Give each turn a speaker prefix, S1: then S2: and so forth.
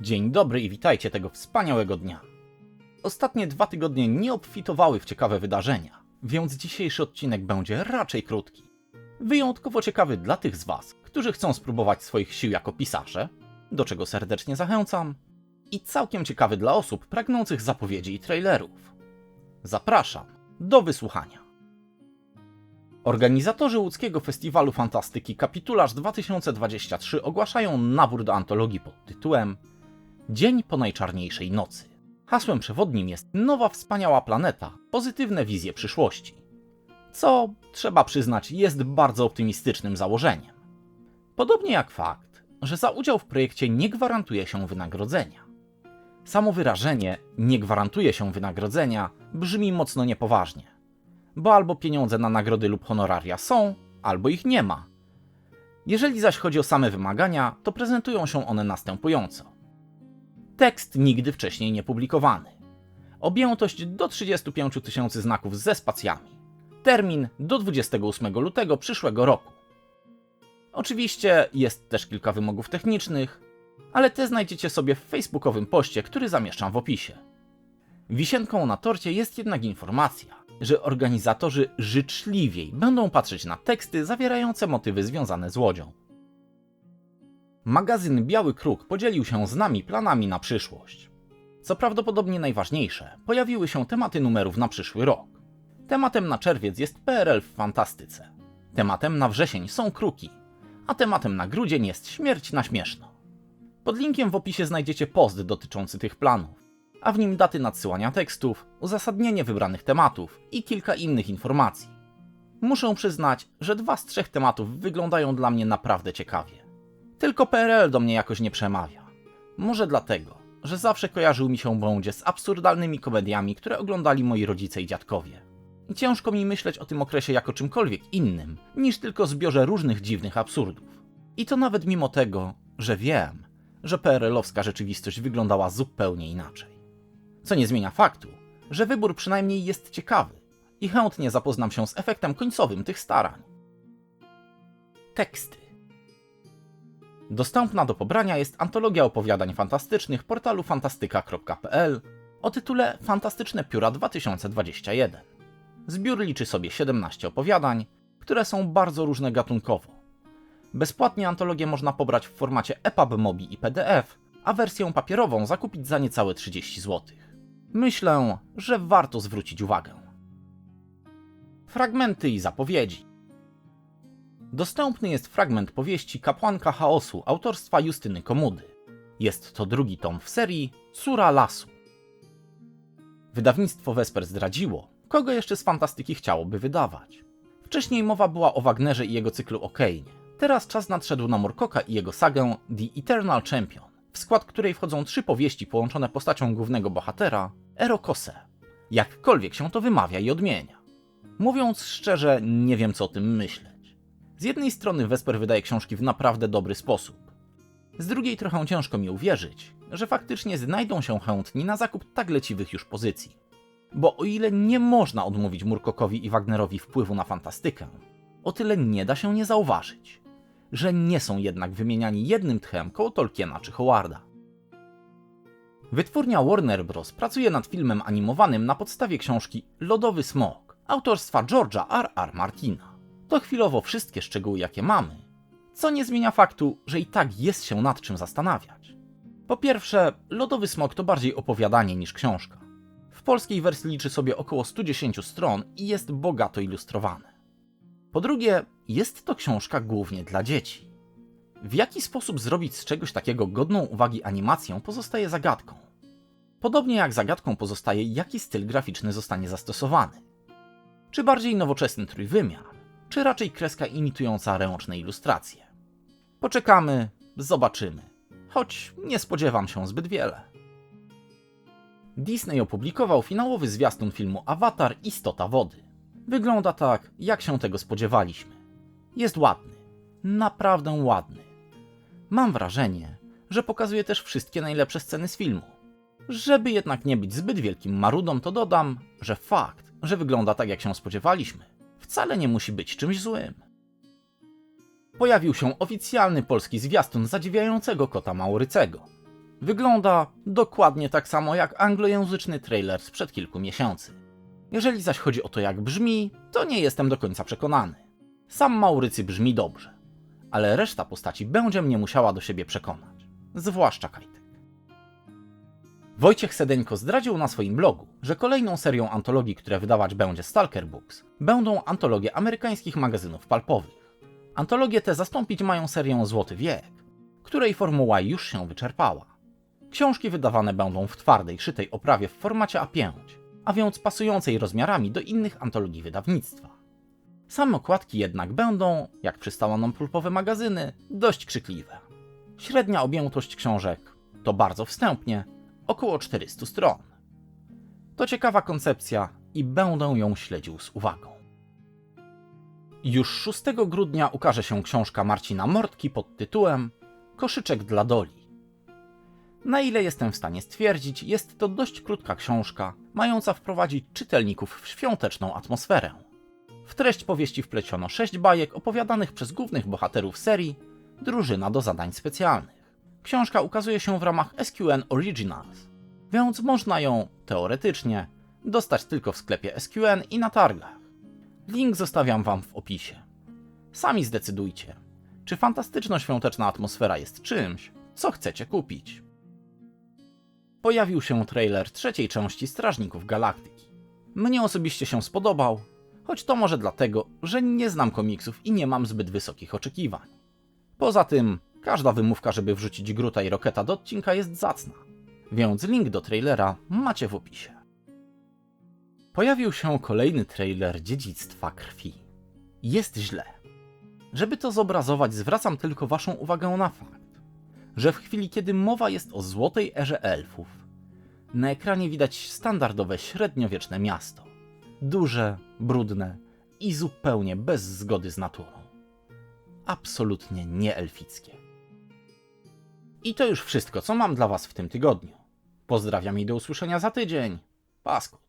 S1: Dzień dobry i witajcie tego wspaniałego dnia. Ostatnie dwa tygodnie nie obfitowały w ciekawe wydarzenia, więc dzisiejszy odcinek będzie raczej krótki. Wyjątkowo ciekawy dla tych z Was, którzy chcą spróbować swoich sił jako pisarze, do czego serdecznie zachęcam, i całkiem ciekawy dla osób pragnących zapowiedzi i trailerów. Zapraszam do wysłuchania. Organizatorzy łódzkiego Festiwalu Fantastyki Kapitularz 2023 ogłaszają nabór do antologii pod tytułem Dzień po najczarniejszej nocy. Hasłem przewodnim jest nowa wspaniała planeta, pozytywne wizje przyszłości. Co, trzeba przyznać, jest bardzo optymistycznym założeniem. Podobnie jak fakt, że za udział w projekcie nie gwarantuje się wynagrodzenia. Samo wyrażenie nie gwarantuje się wynagrodzenia brzmi mocno niepoważnie, bo albo pieniądze na nagrody lub honoraria są, albo ich nie ma. Jeżeli zaś chodzi o same wymagania, to prezentują się one następująco. Tekst nigdy wcześniej nie publikowany. Objętość do 35 tysięcy znaków ze spacjami. Termin do 28 lutego przyszłego roku. Oczywiście jest też kilka wymogów technicznych, ale te znajdziecie sobie w facebookowym poście, który zamieszczam w opisie. Wisienką na torcie jest jednak informacja, że organizatorzy życzliwiej będą patrzeć na teksty zawierające motywy związane z łodzią. Magazyn Biały Kruk podzielił się z nami planami na przyszłość. Co prawdopodobnie najważniejsze, pojawiły się tematy numerów na przyszły rok. Tematem na czerwiec jest PRL w fantastyce. Tematem na wrzesień są kruki, a tematem na grudzień jest śmierć na śmieszno. Pod linkiem w opisie znajdziecie post dotyczący tych planów, a w nim daty nadsyłania tekstów, uzasadnienie wybranych tematów i kilka innych informacji. Muszę przyznać, że dwa z trzech tematów wyglądają dla mnie naprawdę ciekawie. Tylko PRL do mnie jakoś nie przemawia. Może dlatego, że zawsze kojarzył mi się bądzie z absurdalnymi komediami, które oglądali moi rodzice i dziadkowie. I ciężko mi myśleć o tym okresie jako czymkolwiek innym, niż tylko zbiorze różnych dziwnych absurdów. I to nawet mimo tego, że wiem, że PRL-owska rzeczywistość wyglądała zupełnie inaczej. Co nie zmienia faktu, że wybór przynajmniej jest ciekawy i chętnie zapoznam się z efektem końcowym tych starań. Teksty. Dostępna do pobrania jest antologia opowiadań fantastycznych portalu fantastyka.pl o tytule Fantastyczne Pióra 2021. Zbiór liczy sobie 17 opowiadań, które są bardzo różne gatunkowo. Bezpłatnie antologię można pobrać w formacie EPUB Mobi i PDF, a wersję papierową zakupić za niecałe 30 zł. Myślę, że warto zwrócić uwagę. Fragmenty i zapowiedzi. Dostępny jest fragment powieści Kapłanka Chaosu autorstwa Justyny Komudy. Jest to drugi tom w serii Córa Lasu. Wydawnictwo Vesper zdradziło, kogo jeszcze z fantastyki chciałoby wydawać. Wcześniej mowa była o Wagnerze i jego cyklu o Kane. Teraz czas nadszedł na Morkoka i jego sagę The Eternal Champion, w skład której wchodzą trzy powieści połączone postacią głównego bohatera, Erokose. Jakkolwiek się to wymawia i odmienia. Mówiąc szczerze, nie wiem co o tym myśleć. Z jednej strony Vesper wydaje książki w naprawdę dobry sposób. Z drugiej trochę ciężko mi uwierzyć, że faktycznie znajdą się chętni na zakup tak leciwych już pozycji. Bo o ile nie można odmówić Murkokowi i Wagnerowi wpływu na fantastykę, o tyle nie da się nie zauważyć, że nie są jednak wymieniani jednym tchem koło Tolkiena czy Howarda. Wytwórnia Warner Bros. pracuje nad filmem animowanym na podstawie książki Lodowy Smok autorstwa George'a R. R. Martina. To chwilowo wszystkie szczegóły, jakie mamy, co nie zmienia faktu, że i tak jest się nad czym zastanawiać. Po pierwsze, Lodowy Smok to bardziej opowiadanie niż książka. W polskiej wersji liczy sobie około 110 stron i jest bogato ilustrowane. Po drugie, jest to książka głównie dla dzieci. W jaki sposób zrobić z czegoś takiego godną uwagi animację pozostaje zagadką. Podobnie jak zagadką pozostaje, jaki styl graficzny zostanie zastosowany. Czy bardziej nowoczesny trójwymiar, czy raczej kreska imitująca ręczne ilustracje. Poczekamy, zobaczymy, choć nie spodziewam się zbyt wiele. Disney opublikował finałowy zwiastun filmu Avatar Istota Wody. Wygląda tak, jak się tego spodziewaliśmy. Jest ładny, naprawdę ładny. Mam wrażenie, że pokazuje też wszystkie najlepsze sceny z filmu. Żeby jednak nie być zbyt wielkim marudą, to dodam, że fakt, że wygląda tak jak się spodziewaliśmy, wcale nie musi być czymś złym. Pojawił się oficjalny polski zwiastun zadziwiającego kota Maurycego. Wygląda dokładnie tak samo jak anglojęzyczny trailer sprzed kilku miesięcy. Jeżeli zaś chodzi o to, jak brzmi, to nie jestem do końca przekonany. Sam Maurycy brzmi dobrze, ale reszta postaci będzie mnie musiała do siebie przekonać. Zwłaszcza Kajtek. Wojciech Sedeńko zdradził na swoim blogu, że kolejną serią antologii, które wydawać będzie Stalker Books, będą antologie amerykańskich magazynów palpowych. Antologie te zastąpić mają serię Złoty Wiek, której formuła już się wyczerpała. Książki wydawane będą w twardej, szytej oprawie w formacie A5, a więc pasującej rozmiarami do innych antologii wydawnictwa. Same okładki jednak będą, jak przystało nam pulpowe magazyny, dość krzykliwe. Średnia objętość książek to bardzo wstępnie około 400 stron. To ciekawa koncepcja i będę ją śledził z uwagą. Już 6 grudnia ukaże się książka Marcina Mortki pod tytułem Koszyczek dla Doli. Na ile jestem w stanie stwierdzić, jest to dość krótka książka, mająca wprowadzić czytelników w świąteczną atmosferę. W treść powieści wpleciono sześć bajek opowiadanych przez głównych bohaterów serii Drużyna do zadań specjalnych. Książka ukazuje się w ramach SQN Originals, więc można ją, teoretycznie, dostać tylko w sklepie SQN i na targach. Link zostawiam Wam w opisie. Sami zdecydujcie, czy fantastyczno-świąteczna atmosfera jest czymś, co chcecie kupić. Pojawił się trailer trzeciej części Strażników Galaktyki. Mnie osobiście się spodobał, choć to może dlatego, że nie znam komiksów i nie mam zbyt wysokich oczekiwań. Poza tym, każda wymówka, żeby wrzucić Gruta i Roketa do odcinka jest zacna, więc link do trailera macie w opisie. Pojawił się kolejny trailer Dziedzictwa Krwi. Jest źle. Żeby to zobrazować, zwracam tylko waszą uwagę na fakt, że w chwili kiedy mowa jest o złotej erze elfów, na ekranie widać standardowe średniowieczne miasto. Duże, brudne i zupełnie bez zgody z naturą. Absolutnie nieelfickie. I to już wszystko, co mam dla was w tym tygodniu. Pozdrawiam i do usłyszenia za tydzień. Paskut.